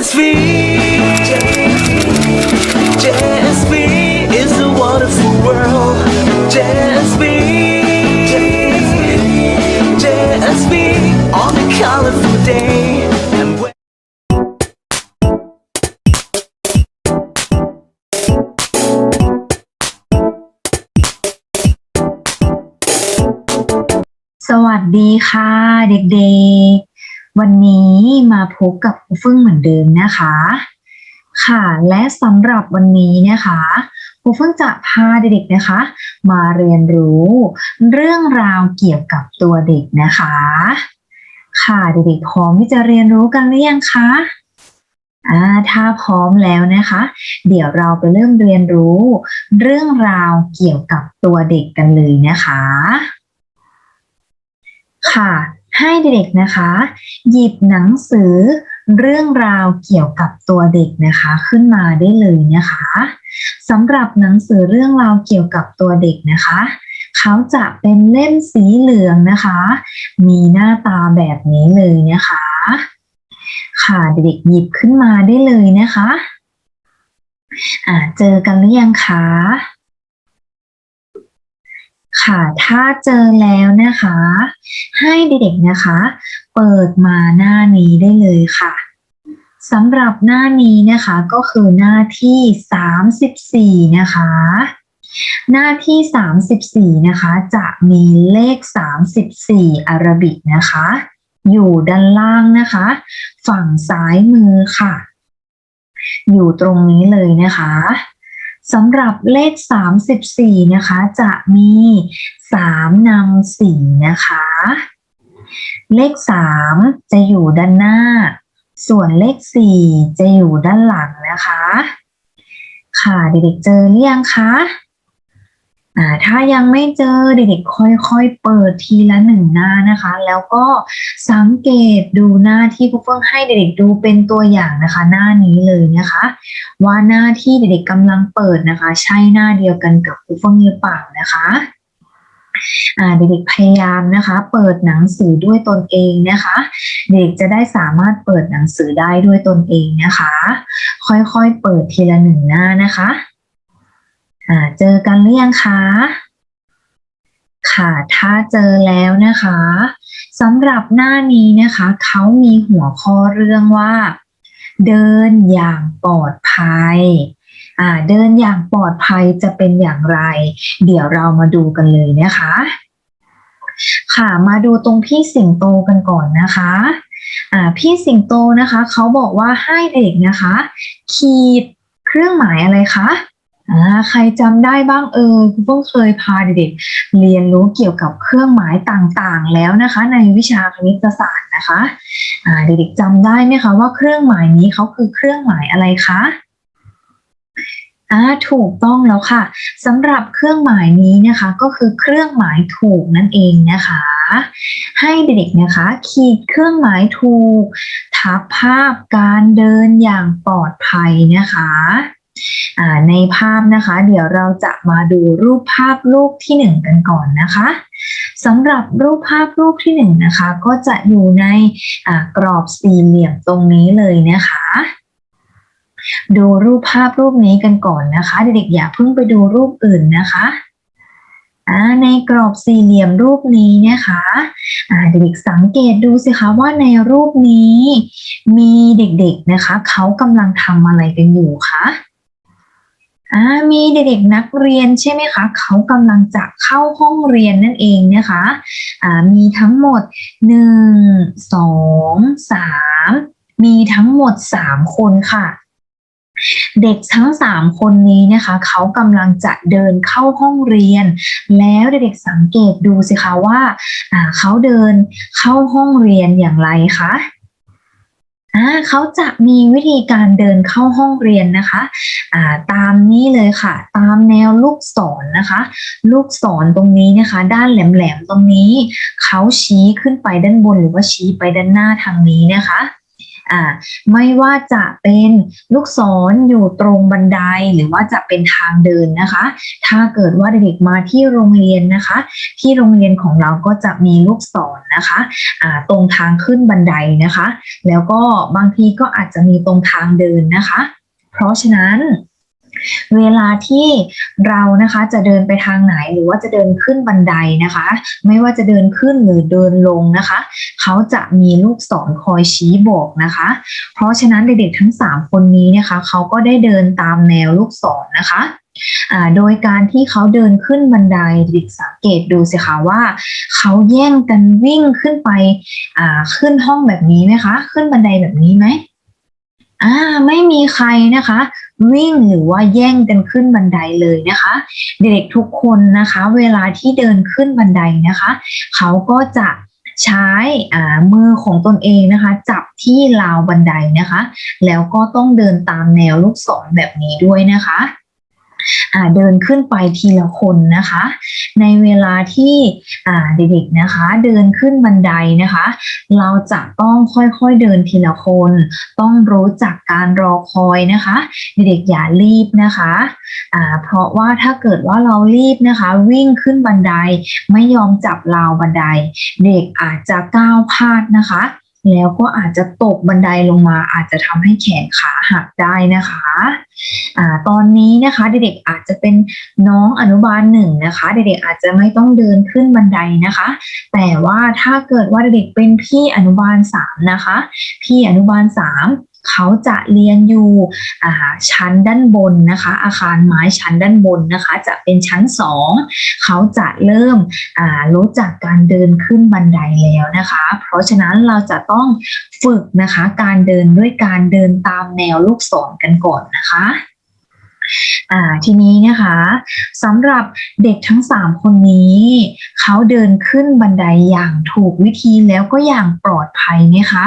JSV JSV is a wonderful world JSV JSV on a colorful day and when สวัสดีค่ะเด็กๆ วันนี้มาพบกับครูฟึ่งเหมือนเดิมนะคะ ค่ะและสำหรับวันนี้นะคะครูฟึ่งจะพาเด็กๆนะคะ มาเรียนรู้เรื่องราวเกี่ยวกับตัวเด็กนะคะ ค่ะเด็กๆพร้อมที่จะเรียนรู้กันหรือยังคะอ่าถ้าพร้อมแล้วนะคะ เดี๋ยวเราไปเริ่มเรียนรู้ เรื่องราวเกี่ยวกับตัวเด็กกันเลยนะคะ ค่ะ ให้เด็กๆนะคะ หยิบหนังสือเรื่องราวเกี่ยวกับตัวเด็กนะคะ ขึ้นมาได้เลยนะคะสำหรับหนังสือเรื่องราวเกี่ยวกับตัวเด็กนะคะ เขาจะเป็นเล่มสีเหลืองนะคะ มีหน้าตาแบบนี้เลยนะคะ ค่ะเด็กๆหยิบขึ้นมาได้เลยนะคะอ่าเจอกันหรือยังคะ ค่ะ ถ้าเจอแล้วนะคะ ให้เด็กๆนะคะ เปิดมาหน้านี้ได้เลยค่ะสำหรับหน้านี้นะคะก็คือหน้าที่ 34 นะคะ หน้าที่ 34 นะคะ จะมีเลข 34 อารบิกนะคะ อยู่ด้านล่างนะคะ ฝั่งซ้ายมือค่ะ อยู่ตรงนี้เลยนะคะ สำหรับเลข 34 นะคะ จะมี 3นำสีนะคะ เลข 3 จะอยู่ด้านหน้า ส่วนเลข 4 จะอยู่ด้านหลังนะคะ ค่ะเด็กๆเจอหรือยังคะ อ่าถ้ายังไม่เจอเด็กๆค่อยๆ เปิดทีละหนึ่งหน้านะคะ แล้วก็สังเกตดูหน้าที่ครูเฟิ่องให้เด็กๆดูเป็นตัวอย่างนะคะ หน้านี้เลยนะคะ ว่าหน้าที่เด็กๆกำลังเปิดนะคะ ใช่หน้าเดียวกันกับครูเฟิ่องหรือเปล่านะคะเด็กๆพยายามนะคะ เปิดหนังสือด้วยตนเองนะคะ เด็กจะได้สามารถเปิดหนังสือได้ด้วยตนเองนะคะ ค่อยๆเปิดทีละหนึ่งหน้านะคะ อ่าเจอกันหรือยังคะค่ะถ้าเจอแล้วนะคะสำหรับหน้านี้นะคะเขามีหัวข้อเรื่องว่า เดินอย่างปลอดภัยอ่าเดินอย่างปลอดภัยจะเป็นอย่างไร เดี๋ยวเรามาดูกันเลยนะคะ ค่ะมาดูตรงพี่สิงโตกันก่อนนะคะอ่าพี่สิงโตนะคะเขาบอกว่าให้เด็กนะคะ ขีดเครื่องหมายอะไรคะ ใครจำได้บ้างเออคุณเพิ่งเคยพาเด็กๆเรียนรู้เกี่ยวกับเครื่องหมายต่างๆ แล้วนะคะ ในวิชาคณิตศาสตร์นะคะอ่าเด็กๆจำได้ไหมคะว่าเครื่องหมายนี้เขาคือเครื่องหมายอะไรคะอ่าถูกต้องแล้วค่ะสำหรับเครื่องหมายนี้นะคะ ก็คือเครื่องหมายถูกนั่นเองนะคะ ให้เด็กๆนะคะ ขีดเครื่องหมายถูก ทับภาพการเดินอย่างปลอดภัยนะคะ ในภาพนะคะ เดี๋ยวเราจะมาดูรูปภาพรูปที่หนึ่งกันก่อนนะคะสำหรับรูปภาพรูปที่หนึ่งนะคะ ก็จะอยู่ในกรอบสี่เหลี่ยมตรงนี้เลยนะคะดูรูปภาพรูปนี้กันก่อนนะคะ เด็กๆอย่าเพิ่งไปดูรูปอื่นนะคะในกรอบสี่เหลี่ยมรูปนี้นะคะเด็กๆสังเกตดูสิคะว่าในรูปนี้มีเด็กๆนะคะ เขากำลังทำอะไรกันอยู่คะ อ่ามีเด็กๆนักเรียนใช่ไหมคะ เขากำลังจะเข้าห้องเรียนนั่นเองนะคะอ่ามีทั้งหมดหนึ่งสองสามมีทั้งหมดสามคนค่ะ เด็กทั้งสามคนนี้นะคะ เขากำลังจะเดินเข้าห้องเรียน แล้วเด็กๆสังเกตดูสิคะว่าอ่าเขาเดินเข้าห้องเรียนอย่างไรคะ อ่าเขาจะมีวิธีการเดินเข้าห้องเรียนนะคะอ่าตามนี้เลยค่ะ ตามแนวลูกศรนนะคะ ลูกศรตรงนี้นะคะ ด้านแหลมๆตรงนี้ เขาชี้ขึ้นไปด้านบนหรือว่าชี้ไปด้านหน้าทางนี้นะคะ อ่าไม่ว่าจะเป็นลูกศรอยู่ตรงบันไดหรือว่าจะเป็นทางเดินนะคะ ถ้าเกิดว่าเด็กมาที่โรงเรียนนะคะ ที่โรงเรียนของเราก็จะมีลูกศรนะคะอ่าตรงทางขึ้นบันไดนะคะ แล้วก็บางทีก็อาจจะมีตรงทางเดินนะคะ เพราะฉะนั้น เวลาที่เรานะคะจะเดินไปทางไหนหรือว่าจะเดินขึ้นบันไดนะคะ ไม่ว่าจะเดินขึ้นหรือเดินลงนะคะ เขาจะมีลูกศรคอยชี้บอกนะคะ เพราะฉะนั้นเด็กๆทั้ง 3 คนนี้นะคะ เขาก็ได้เดินตามแนวลูกศรนะคะโดยการที่เขาเดินขึ้นบันไดเด็กสังเกตดูสิคะว่าเขาแย่งกันวิ่งขึ้นไปขึ้นห้องแบบนี้ไหมคะ ขึ้นบันไดแบบนี้ไหม อ่าไม่มีใครนะคะ วิ่งหรือว่าแย่งกันขึ้นบันไดเลยนะคะ เด็กๆทุกคนนะคะ เวลาที่เดินขึ้นบันไดนะคะ เขาก็จะใช้อ่ามือของตนเองนะคะ จับที่ราวบันไดนะคะ แล้วก็ต้องเดินตามแนวลูกศรแบบนี้ด้วยนะคะ เดินขึ้นไปทีละคนนะคะ ในเวลาที่เด็กๆนะคะ เดินขึ้นบันไดนะคะ เราจะต้องค่อยๆเดินทีละคน ต้องรู้จักการรอคอยนะคะ เด็กๆอย่ารีบนะคะอ่าเพราะว่าถ้าเกิดว่าเรารีบนะคะ วิ่งขึ้นบันไดไม่ยอมจับราวบันได เด็กอาจจะก้าวพลาดนะคะ แล้วก็อาจจะตกบันไดลงมา อาจจะทำให้แขนขาหักได้นะคะอ่าตอนนี้นะคะเด็กๆอาจจะเป็นน้องอนุบาลหนึ่งนะคะ เด็กๆอาจจะไม่ต้องเดินขึ้นบันไดนะคะ แต่ว่าถ้าเกิดว่าเด็กๆเป็นพี่อนุบาลสามนะคะ พี่อนุบาลสาม เขาจะเรียนอยู่อ่าชั้นด้านบนนะคะ อาคารไม้ชั้นด้านบนนะคะ จะเป็นชั้นสองเขาจะเริ่มอ่ารู้จักการเดินขึ้นบันไดแล้วนะคะ เพราะฉะนั้นเราจะต้องฝึกนะคะการเดินด้วยการเดินตามแนวลูกศรกันก่อนนะคะอ่าทีนี้นะคะสำหรับเด็กทั้งสามคนนี้ เขาเดินขึ้นบันไดอย่างถูกวิธีแล้วก็อย่างปลอดภัยไหมคะ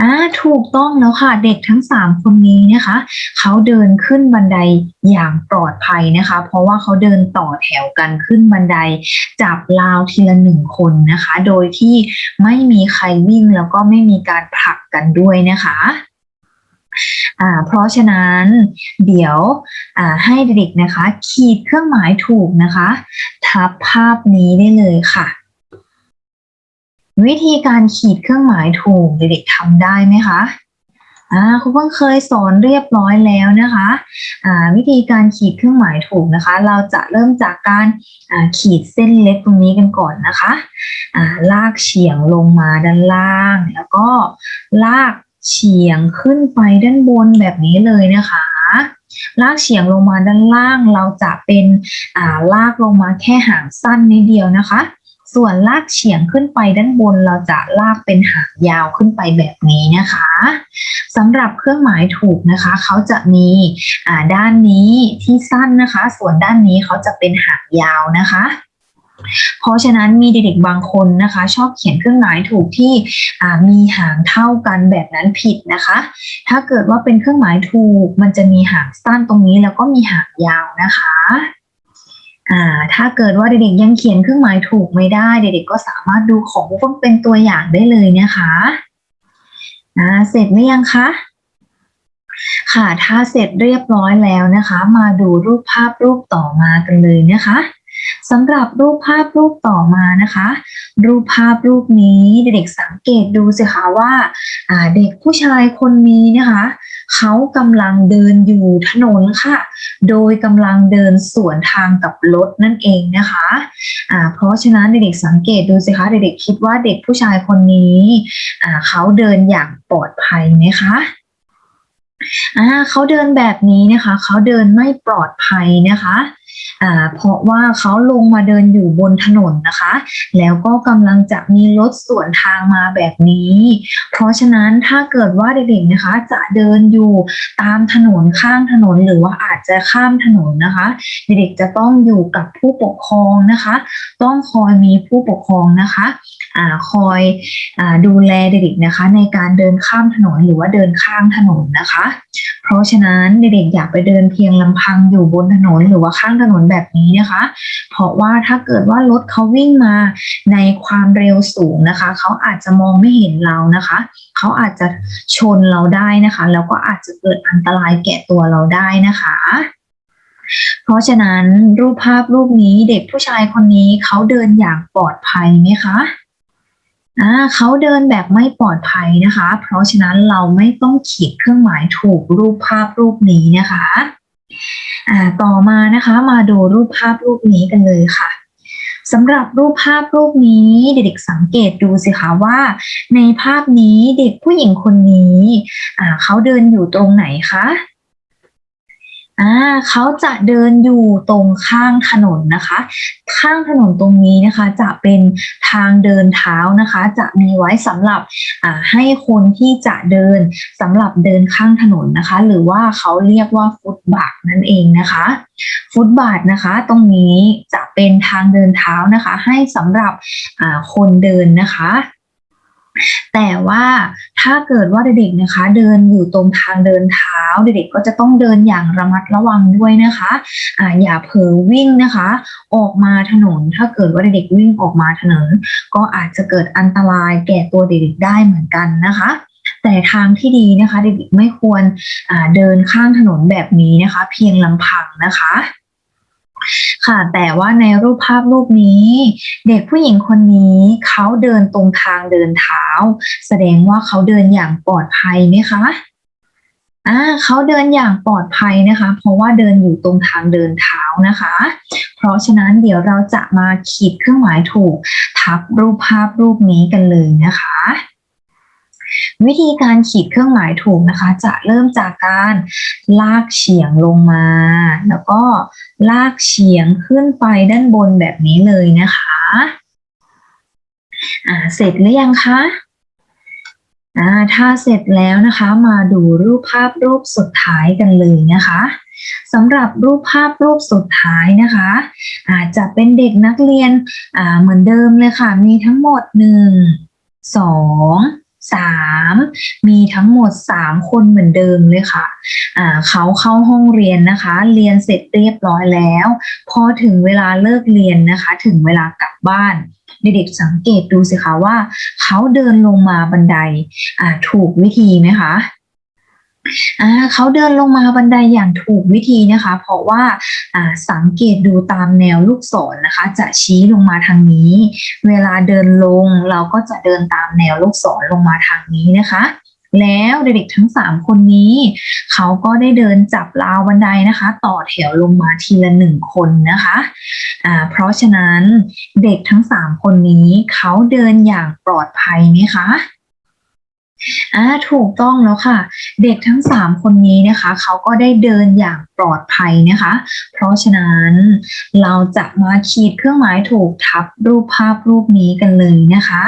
อ่าถูกต้องแล้วค่ะ เด็กทั้งสามคนนี้นะคะ เขาเดินขึ้นบันไดอย่างปลอดภัยนะคะ เพราะว่าเขาเดินต่อแถวกันขึ้นบันไดจับราวทีละหนึ่งคนนะคะ โดยที่ไม่มีใครวิ่งแล้วก็ไม่มีการผลักกันด้วยนะคะอ่าเพราะฉะนั้นเดี๋ยวอ่าให้เด็กๆนะคะ ขีดเครื่องหมายถูกนะคะ ทับภาพนี้ได้เลยค่ะ วิธีการขีดเครื่องหมายถูกเด็กๆทำได้ไหมคะอ่าครูเพิ่งเคยสอนเรียบร้อยแล้วนะคะอ่าวิธีการขีดเครื่องหมายถูกนะคะ เราจะเริ่มจากการอ่าขีดเส้นเล็กตรงนี้กันก่อนนะคะอ่าลากเฉียงลงมาด้านล่าง แล้วก็ลากเฉียงขึ้นไปด้านบนแบบนี้เลยนะคะลากเฉียงลงมาด้านล่างเราจะเป็นอ่าลากลงมาแค่หางสั้นนิดเดียวนะคะ ส่วนลากเฉียงขึ้นไปด้านบนเราจะลากเป็นหางยาวขึ้นไปแบบนี้นะคะสำหรับเครื่องหมายถูกนะคะ เขาจะมีด้านนี้ที่สั้นนะคะ ส่วนด้านนี้เขาจะเป็นหางยาวนะคะ เพราะฉะนั้นมีเด็กๆบางคนนะคะ ชอบเขียนเครื่องหมายถูกที่มีหางเท่ากันแบบนั้นผิดนะคะ ถ้าเกิดว่าเป็นเครื่องหมายถูกมันจะมีหางสั้นตรงนี้แล้วก็มีหางยาวนะคะ อ่าถ้าเกิดว่าเด็กๆยังเขียนเครื่องหมายถูกไม่ได้ เด็กๆก็สามารถดูของพวกเป็นตัวอย่างได้เลยนะคะอ่าเสร็จไหมยังคะค่ะถ้าเสร็จเรียบร้อยแล้วนะคะ มาดูรูปภาพรูปต่อมากันเลยนะคะสำหรับรูปภาพรูปต่อมานะคะ รูปภาพรูปนี้เด็กๆสังเกตดูสิคะว่าอ่าเด็กผู้ชายคนนี้นะคะ เขากำลังเดินอยู่ถนนค่ะ โดยกำลังเดินสวนทางกับรถนั่นเองนะคะอ่าเพราะฉะนั้นเด็กๆสังเกตดูสิคะเด็กๆคิดว่าเด็กผู้ชายคนนี้อ่าเขาเดินอย่างปลอดภัยไหมคะอ่าเขาเดินแบบนี้นะคะ เขาเดินไม่ปลอดภัยนะคะ เพราะว่าเขาลงมาเดินอยู่บนถนนนะคะ แล้วก็กำลังจะมีรถสวนทางมาแบบนี้ เพราะฉะนั้นถ้าเกิดว่าเด็กๆนะคะ จะเดินอยู่ตามถนนข้างถนนหรือว่าอาจจะข้ามถนนนะคะ เด็กๆจะต้องอยู่กับผู้ปกครองนะคะ ต้องคอยมีผู้ปกครองนะคะ คอยอดูแลเด็กๆนะคะในการเดินข้ามถนนหรือว่าเดินข้างถนนนะคะ เพราะฉะนั้นเด็กๆอย่าไปเดินเพียงลำพังอยู่บนถนนหรือว่าข้างถนนแบบนี้นะคะ เพราะว่าถ้าเกิดว่ารถเขาวิ่งมาในความเร็วสูงนะคะ เขาอาจจะมองไม่เห็นเรานะคะ เขาอาจจะชนเราได้นะคะ แล้วก็อาจจะเกิดอันตรายแก่ตัวเราได้นะคะเพราะฉะนั้นรูปภาพรูปนี้เด็กผู้ชายคนนี้เขาเดินอย่างปลอดภัยไหมคะ อ่าเขาเดินแบบไม่ปลอดภัยนะคะ เพราะฉะนั้นเราไม่ต้องขีดเครื่องหมายถูกรูปภาพรูปนี้นะคะอ่าต่อมานะคะมาดูรูปภาพรูปนี้กันเลยค่ะสำหรับรูปภาพรูปนี้เด็กๆสังเกตดูสิคะว่า ในภาพนี้เด็กผู้หญิงคนนี้อ่าเขาเดินอยู่ตรงไหนคะ อ่าเขาจะเดินอยู่ตรงข้างถนนนะคะ ข้างถนนตรงนี้นะคะ จะเป็นทางเดินเท้านะคะ จะมีไว้สำหรับอ่าให้คนที่จะเดินสำหรับเดินข้างถนนนะคะ หรือว่าเขาเรียกว่าฟุตบาทนั่นเองนะคะ ฟุตบาทนะคะ ตรงนี้จะเป็นทางเดินเท้านะคะ ให้สำหรับอ่าคนเดินนะคะ แต่ว่าถ้าเกิดว่าเด็กๆนะคะ เดินอยู่ตรงทางเดินเท้า เด็กๆก็จะต้องเดินอย่างระมัดระวังด้วยนะคะอ่าอย่าเผลอวิ่งนะคะ ออกมาถนน ถ้าเกิดว่าเด็กๆวิ่งออกมาถนน ก็อาจจะเกิดอันตรายแก่ตัวเด็กๆได้เหมือนกันนะคะแต่ทางที่ดีนะคะ เด็กๆไม่ควรเดินข้างถนนแบบนี้นะคะ เพียงลำพังนะคะ ค่ะ แต่ว่าในรูปภาพรูปนี้ เด็กผู้หญิงคนนี้เขาเดินตรงทางเดินเท้า แสดงว่าเขาเดินอย่างปลอดภัยไหมคะอ่าเขาเดินอย่างปลอดภัยนะคะ เพราะว่าเดินอยู่ตรงทางเดินเท้านะคะ เพราะฉะนั้นเดี๋ยวเราจะมาขีดเครื่องหมายถูกทับรูปภาพรูปนี้กันเลยนะคะ วิธีการขีดเครื่องหมายถูกนะคะ จะเริ่มจากการลากเฉียงลงมา แล้วก็ลากเฉียงขึ้นไปด้านบนแบบนี้เลยนะคะอ่าเสร็จหรือยังคะอ่าถ้าเสร็จแล้วนะคะมาดูรูปภาพรูปสุดท้ายกันเลยนะคะสำหรับรูปภาพรูปสุดท้ายนะคะ อาจจะเป็นเด็กนักเรียนอ่าเหมือนเดิมเลยค่ะ มีทั้งหมดหนึ่งสอง สามมีทั้งหมดสามคนเหมือนเดิมเลยค่ะะเขาเข้าห้องเรียนนะคะ เรียนเสร็จเรียบร้อยแล้ว พอถึงเวลาเลิกเรียนนะคะ ถึงเวลากลับบ้านเด็กๆสังเกตดูสิคะว่า เขาเดินลงมาบันไดถูกวิธีไหมคะ อ่าเขาเดินลงมาบันไดอย่างถูกวิธีนะคะ เพราะว่าอ่าสังเกตดูตามแนวลูกศรนะคะ จะชี้ลงมาทางนี้ เวลาเดินลงเราก็จะเดินตามแนวลูกศรลงมาทางนี้นะคะแล้วเด็กๆทั้งสามคนนี้ เขาก็ได้เดินจับราวบันไดนะคะ ต่อแถวลงมาทีละหนึ่งคนนะคะอ่าเพราะฉะนั้นเด็กทั้งสามคนนี้เขาเดินอย่างปลอดภัยไหมคะ อ่าถูกต้องแล้วค่ะ เด็กทั้งสามคนนี้นะคะเขาก็ได้เดินอย่างปลอดภัยนะคะ เพราะฉะนั้นเราจะมาขีดเครื่องหมายถูกทับรูปภาพรูปนี้กันเลยนะคะ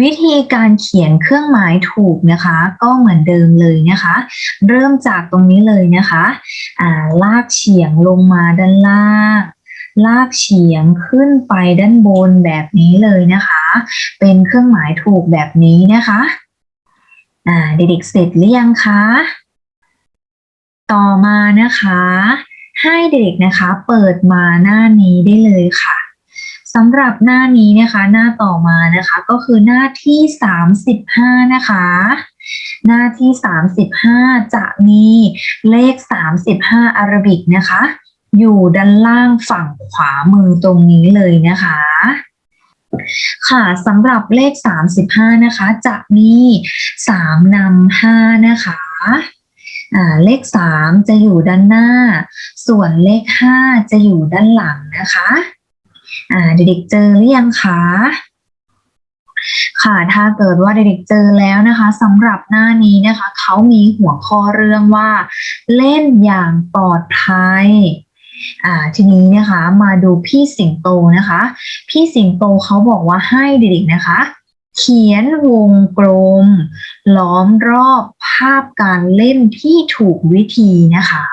วิธีการเขียนเครื่องหมายถูกนะคะ ก็เหมือนเดิมเลยนะคะ เริ่มจากตรงนี้เลยนะคะอ่าลากเฉียงลงมาด้านล่าง ลากเฉียงขึ้นไปด้านบนแบบนี้เลยนะคะ เป็นเครื่องหมายถูกแบบนี้นะคะ อ่าเด็กๆเสร็จหรือยังคะ ต่อมานะคะ ให้เด็กๆนะคะเปิดมาหน้านี้ได้เลยค่ะสำหรับหน้านี้นะคะ หน้าต่อมานะคะก็คือหน้าที่สามสิบห้านะคะ หน้าที่สามสิบห้าจะมีเลขสามสิบห้าอารบิกนะคะ อยู่ด้านล่างฝั่งขวามือตรงนี้เลยนะคะ ค่ะสำหรับเลข 35 นะคะ จะมี 3นำ5นะคะเลข 3 จะอยู่ด้านหน้า ส่วนเลข 5 จะอยู่ด้านหลังนะคะเด็กๆเจอหรือยังคะค่ะถ้าเกิดว่าเด็กๆเจอแล้วนะคะสำหรับหน้านี้นะคะ เขามีหัวข้อเรื่องว่า เล่นอย่างปลอดภัย อ่าทีนี้นะคะมาดูพี่สิงโตนะคะ พี่สิงโตเขาบอกว่าให้เด็กๆนะคะ เขียนวงกลม ล้อมรอบภาพการเล่นที่ถูกวิธีนะคะ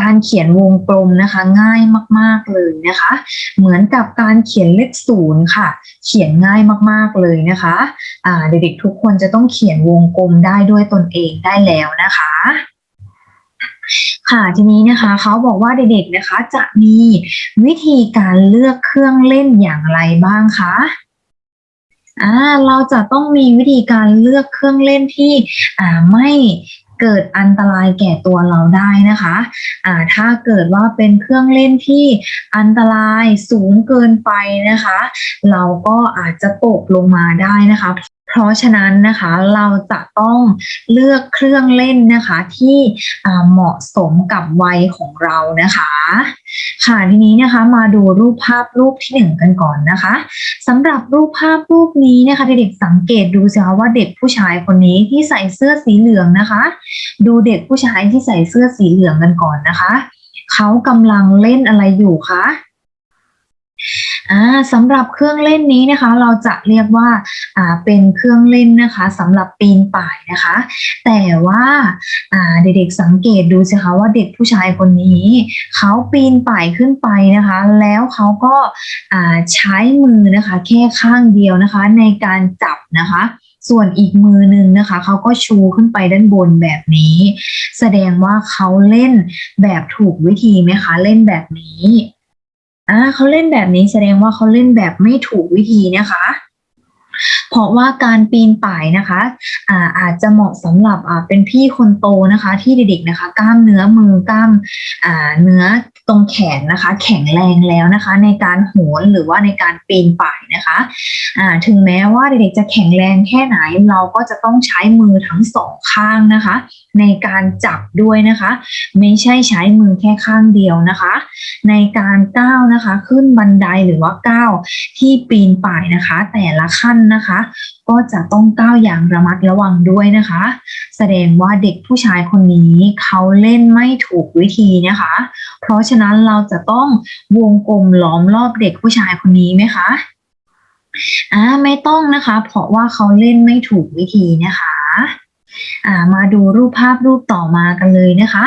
การเขียนวงกลมนะคะง่ายมากๆเลยนะคะ เหมือนกับการเขียนเลขศูนย์ค่ะ เขียนง่ายมากๆเลยนะคะอ่าเด็กๆทุกคนจะต้องเขียนวงกลมได้ด้วยตนเองได้แล้วนะคะ ค่ะทีนี้นะคะเขาบอกว่าเด็กๆนะคะจะมีวิธีการเลือกเครื่องเล่นอย่างไรบ้างคะอ่าเราจะต้องมีวิธีการเลือกเครื่องเล่นที่อ่าไม่เกิดอันตรายแก่ตัวเราได้นะคะอ่าถ้าเกิดว่าเป็นเครื่องเล่นที่อันตรายสูงเกินไปนะคะ เราก็อาจจะตกลงมาได้นะคะ เพราะฉะนั้นนะคะเราจะต้องเลือกเครื่องเล่นนะคะที่เหมาะสมกับวัยของเรานะคะ ค่ะทีนี้นะคะมาดูรูปภาพรูปที่หนึ่งกันก่อนนะคะสำหรับรูปภาพรูปนี้นะคะเด็กๆสังเกตดูสิคะว่าเด็กผู้ชายคนนี้ที่ใส่เสื้อสีเหลืองนะคะ ดูเด็กผู้ชายที่ใส่เสื้อสีเหลืองกันก่อนนะคะเขากำลังเล่นอะไรอยู่คะ สำหรับเครื่องเล่นนี้นะคะ เราจะเรียกว่าอ่าเป็นเครื่องเล่นนะคะสำหรับปีนป่ายนะคะ แต่ว่าอ่าเด็กๆสังเกตดูสิคะว่าเด็กผู้ชายคนนี้เขาปีนป่ายขึ้นไปนะคะ แล้วเขาก็อ่าใช้มือนะคะแค่ข้างเดียวนะคะในการจับนะคะส่วนอีกมือหนึ่งนะคะเขาก็ชูขึ้นไปด้านบนแบบนี้ แสดงว่าเขาเล่นแบบถูกวิธีไหมคะเล่นแบบนี้ อ่าเขาเล่นแบบนี้แสดงว่าเขาเล่นแบบไม่ถูกวิธีนะคะ เพราะว่าการปีนป่ายนะคะอ่าอาจจะเหมาะสำหรับอ่าเป็นพี่คนโตนะคะ ที่เด็กๆนะคะ กล้ามเนื้อมือกล้ามอ่าเนื้อตรงแขนนะคะ แข็งแรงแล้วนะคะ ในการโหนหรือว่าในการปีนป่ายนะคะอ่าถึงแม้ว่าเด็กๆจะแข็งแรงแค่ไหนเราก็จะต้องใช้มือทั้งสองข้างนะคะ ในการจับด้วยนะคะ ไม่ใช่ใช้มือแค่ข้างเดียวนะคะ ในการก้าวนะคะ ขึ้นบันไดหรือว่าก้าวที่ปีนป่ายนะคะ แต่ละขั้นนะคะ ก็จะต้องก้าวอย่างระมัดระวังด้วยนะคะ แสดงว่าเด็กผู้ชายคนนี้เขาเล่นไม่ถูกวิธีนะคะ เพราะฉะนั้นเราจะต้องวงกลมล้อมรอบเด็กผู้ชายคนนี้ไหมคะอ่าไม่ต้องนะคะ เพราะว่าเขาเล่นไม่ถูกวิธีนะคะ มาดูรูปภาพรูปต่อมากันเลยนะคะ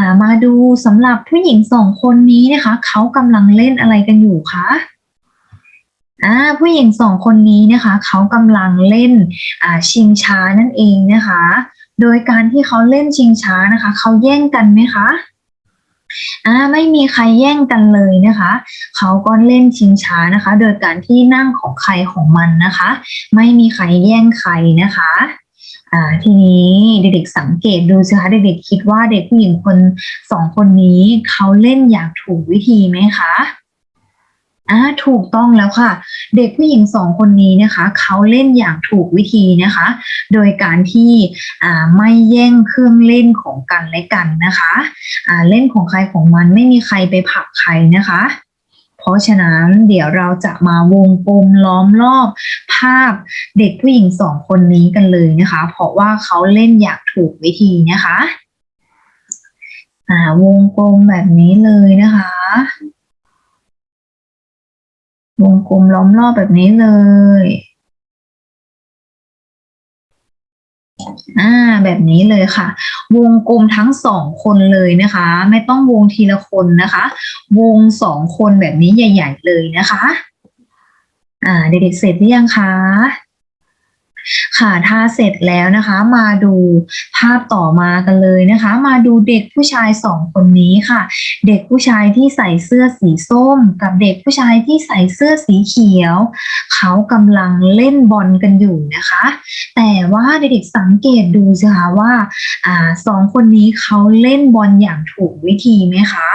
ามาดูสำหรับผู้หญิงสองคนนี้นะคะ เขากำลังเล่นอะไรกันอยู่คะอ่าผู้หญิงสองคนนี้นะคะ เขากำลังเล่นอ่าชิงช้านั่นเองนะคะ โดยการที่เขาเล่นชิงช้านะคะ เขาแย่งกันไหมคะอ่าไม่มีใครแย่งกันเลยนะคะ เขาก็เล่นชิงช้านะคะ โดยการที่นั่งของใครของมันนะคะ ไม่มีใครแย่งใครนะคะ อ่าทีนี้เด็กๆสังเกตดูสิคะเด็กๆคิดว่าเด็กผู้หญิงคนสองคนนี้เขาเล่นอย่างถูกวิธีไหมคะอ่าถูกต้องแล้วค่ะ เด็กผู้หญิงสองคนนี้นะคะเขาเล่นอย่างถูกวิธีนะคะ โดยการที่อ่าไม่แย่งเครื่องเล่นของกันและกันนะคะอ่าเล่นของใครของมันไม่มีใครไปผลักใครนะคะ ราะฉะนั้นเดี๋ยวเราจะมาวงกลมล้อมรอบภาพเด็กผู้หญิงสองคนนี้กันเลยนะคะ เพราะว่าเขาเล่นอย่างถูกวิธีนะคะอ่าวงกลมแบบนี้เลยนะคะ วงกลมล้อมรอบแบบนี้เลย อ่าแบบนี้เลยค่ะ วงกลมทั้งสองคนเลยนะคะ ไม่ต้องวงทีละคนนะคะ วงสองคนแบบนี้ใหญ่ ๆ เลยนะคะ อ่าเด็กๆเสร็จหรือยังคะ ค่ะถ้าเสร็จแล้วนะคะ มาดูภาพต่อมากันเลยนะคะ มาดูเด็กผู้ชายสองคนนี้ค่ะ เด็กผู้ชายที่ใส่เสื้อสีส้ม กับเด็กผู้ชายที่ใส่เสื้อสีเขียว เขากำลังเล่นบอลกันอยู่นะคะ แต่ว่าเด็กๆสังเกตดูสิคะว่าอ่าสองคนนี้เขาเล่นบอลอย่างถูกวิธีไหมคะ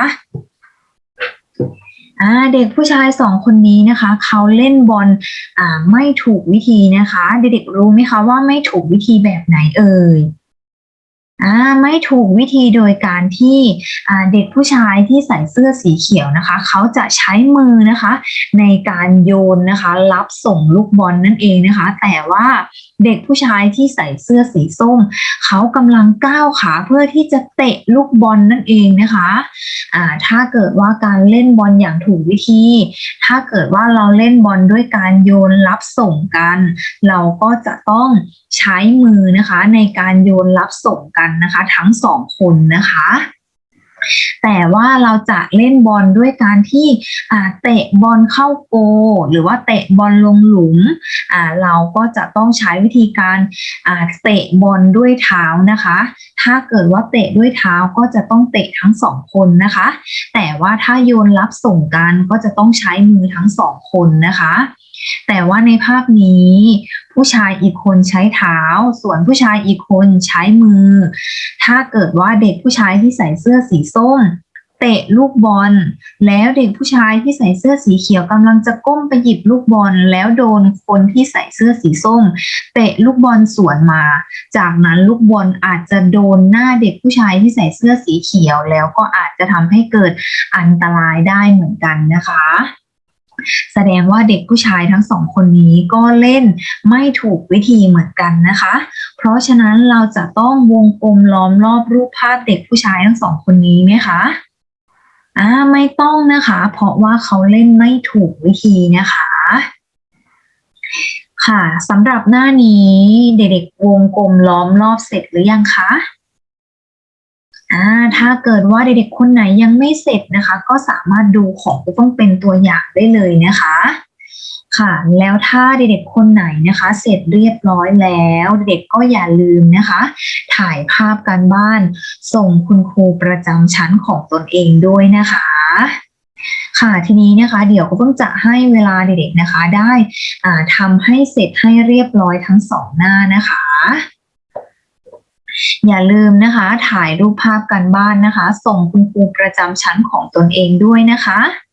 อ่าเด็กผู้ชายสองคนนี้นะคะเขาเล่นบอลอ่าไม่ถูกวิธีนะคะ เด็กๆรู้ไหมคะว่าไม่ถูกวิธีแบบไหนเอ่ย อ่าไม่ถูกวิธีโดยการที่เด็กผู้ชายที่ใส่เสื้อสีเขียวนะคะ เขาจะใช้มือนะคะ ในการโยนนะคะ รับส่งลูกบอลนั่นเองนะคะ แต่ว่าเด็กผู้ชายที่ใส่เสื้อสีส้ม เขากำลังก้าวขาเพื่อที่จะเตะลูกบอลนั่นเองนะคะอ่าถ้าเกิดว่าการเล่นบอลอย่างถูกวิธี ถ้าเกิดว่าเราเล่นบอลด้วยการโยนรับส่งกัน เราก็จะต้องใช้มือนะคะในการโยนรับส่งกันนะคะ ทั้งสองคนนะคะแต่ว่าเราจะเล่นบอลด้วยการที่เตะบอลเข้าโกลหรือว่าเตะบอลลงหลุมเราก็จะต้องใช้วิธีการเตะบอลด้วยเท้านะคะ ถ้าเกิดว่าเตะด้วยเท้าก็จะต้องเตะทั้งสองคนนะคะ แต่ว่าถ้าโยนรับส่งกันก็จะต้องใช้มือทั้งสองคนนะคะ แต่ว่าในภาพนี้ ผู้ชายอีกคนใช้เท้า ส่วนผู้ชายอีกคนใช้มือ ถ้าเกิดว่าเด็กผู้ชายที่ใส่เสื้อสีส้มเตะลูกบอล แล้วเด็กผู้ชายที่ใส่เสื้อสีเขียวกำลังจะก้มไปหยิบลูกบอล แล้วโดนคนที่ใส่เสื้อสีส้ม เตะลูกบอลสวนมา จากนั้นลูกบอลอาจจะโดนหน้าเด็กผู้ชายที่ใส่เสื้อสีเขียว แล้วก็อาจจะทำให้เกิดอันตรายได้เหมือนกันนะคะ แสดงว่าเด็กผู้ชายทั้งสองคนนี้ก็เล่นไม่ถูกวิธีเหมือนกันนะคะ เพราะฉะนั้นเราจะต้องวงกลมล้อมรอบรูปภาพเด็กผู้ชายทั้งสองคนนี้ไหมคะอ่าไม่ต้องนะคะ เพราะว่าเขาเล่นไม่ถูกวิธีนะคะ ค่ะสำหรับหน้านี้เด็กๆวงกลมล้อมรอบเสร็จหรือยังคะ อ่าถ้าเกิดว่าเด็กๆคนไหนยังไม่เสร็จนะคะ ก็สามารถดูของต้องเป็นตัวอย่างได้เลยนะคะ ค่ะ แล้วถ้าเด็กๆคนไหนนะคะ เสร็จเรียบร้อยแล้ว เด็กก็อย่าลืมนะคะ ถ่ายภาพการบ้าน ส่งคุณครูประจำชั้นของตนเองด้วยนะคะค่ะทีนี้นะคะ เดี๋ยวก็ต้องจะให้เวลาเด็กๆนะคะ ได้ทำให้เสร็จให้เรียบร้อยทั้งสองหน้านะคะ อย่าลืมนะคะ ถ่ายรูปภาพการบ้านนะคะ ส่งคุณครูประจำชั้นของตนเองด้วยนะคะค่ะ